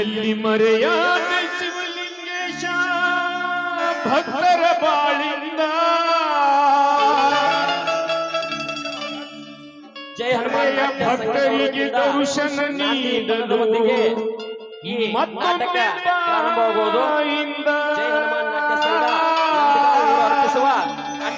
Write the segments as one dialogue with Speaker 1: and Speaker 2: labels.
Speaker 1: ಎಲ್ಲಿ ಮರೆಯಾದ ಶಿವಲಿಂಗೇಶ ಭಕ್ತರ ಬಾಳಿಂದ. ಜಯ
Speaker 2: ಹನುಮಯ್ಯ
Speaker 1: ಭಕ್ತರಿಗೆ ದರ್ಶನ ನೀಡಲು
Speaker 2: ಈ ನಾಟಕ ಪ್ರಾರಂಭವಾಗುವುದು. ಜಯ ಹನುಮಾನ್ ನಾಟ್ಯ ಸಂಘ. ಅರ್ಪಿಸುವ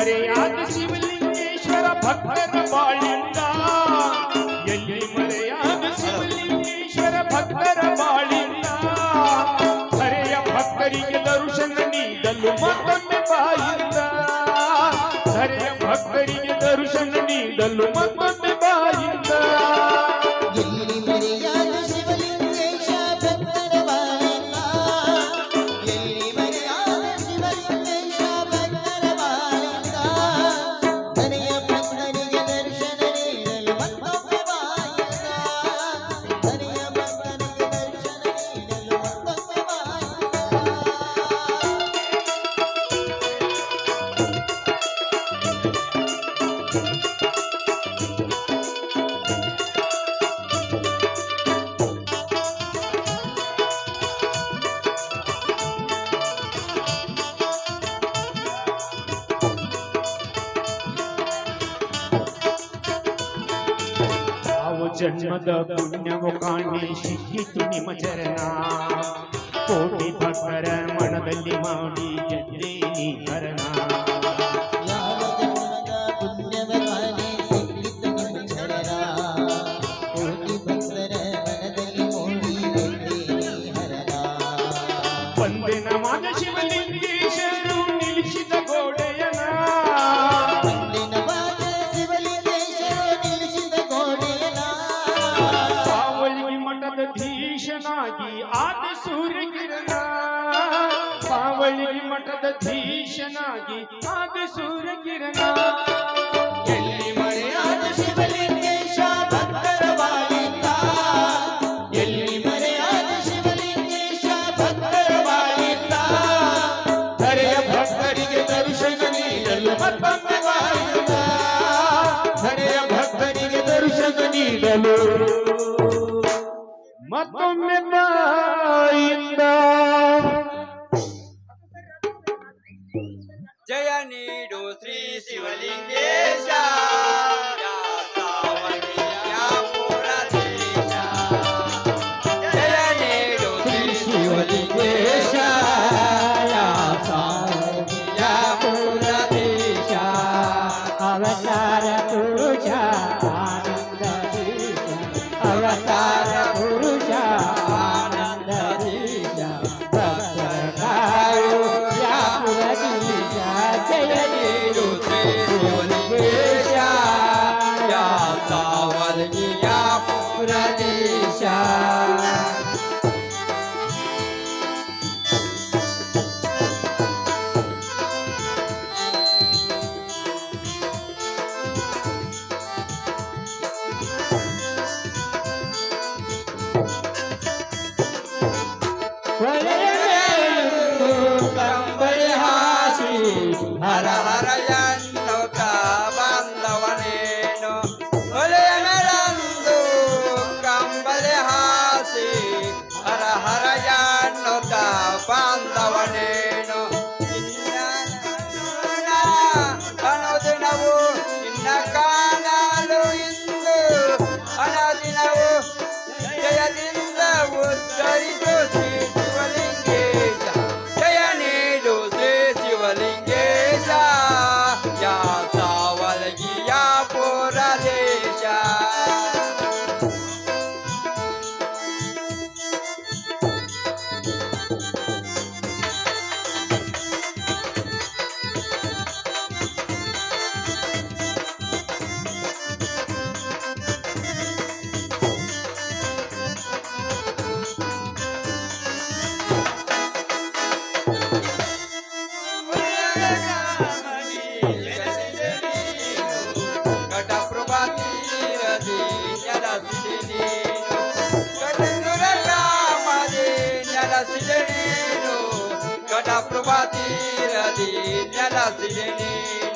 Speaker 2: ಎಲ್ಲಿ
Speaker 1: ಮರೆಯಾದ ಶಿವಲಿಂಗೇಶ್ವರ ಭಕ್ತರ ಬಾಳಿಂದ ಎಲ್ಲಿ ಮರೆಯಾದ ಶಿವಲಿಂಗೇಶ್ವರ ಭಕ್ತರ ಬಾಳಿಂದ ಹರೆಯ ಭಕ್ತರಿಗೆ ದರ್ಶನ ನೀಡಲು ಮತ್ತೊಮ್ಮೆ ಬಾಯಿಂದ ಹರೆಯ ಭಕ್ತರಿಗೆ ದರ್ಶನ ನೀಡಲು ಜನ್ಮದ ಪುಣ್ಯವು ಕಾಣಿ ಸಿಕ್ಕಿತು ನಿಮ್ಮ ಚರಣ ಕೋಟಿ ಭಕ್ತರ ಮನದಲ್ಲಿ ಮಾಡಿ ಗೆದ್ದೆ ನೀ ಹರಣ ಸಾವಳಿ ಮಠದ ಧೀಶನಾಗಿ ಆದ ಸೂರ್ಯಕಿರಣ. ಎಲ್ಲಿ ಮಳೆಯಾದ
Speaker 3: ಶಿವಲಿಂಗೇಶ Natal. प्रभाती रदी नला सिलेनी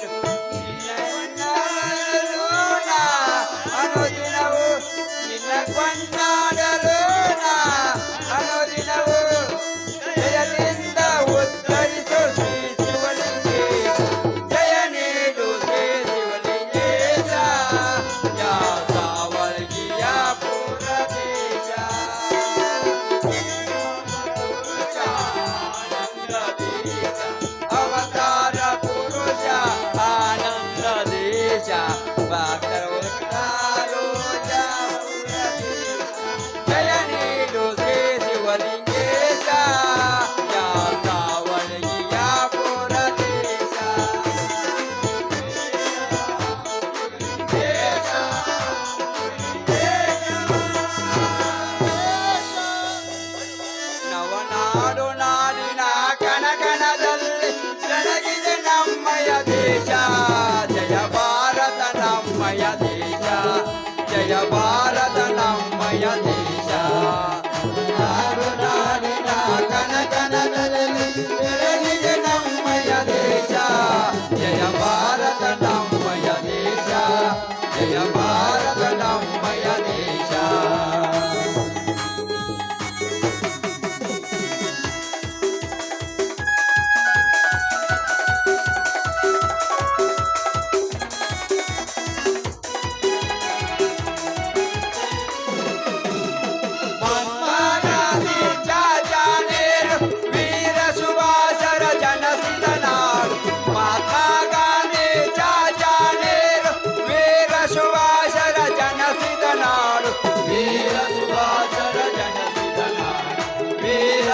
Speaker 3: 哎呀妈！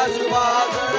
Speaker 3: सुभाष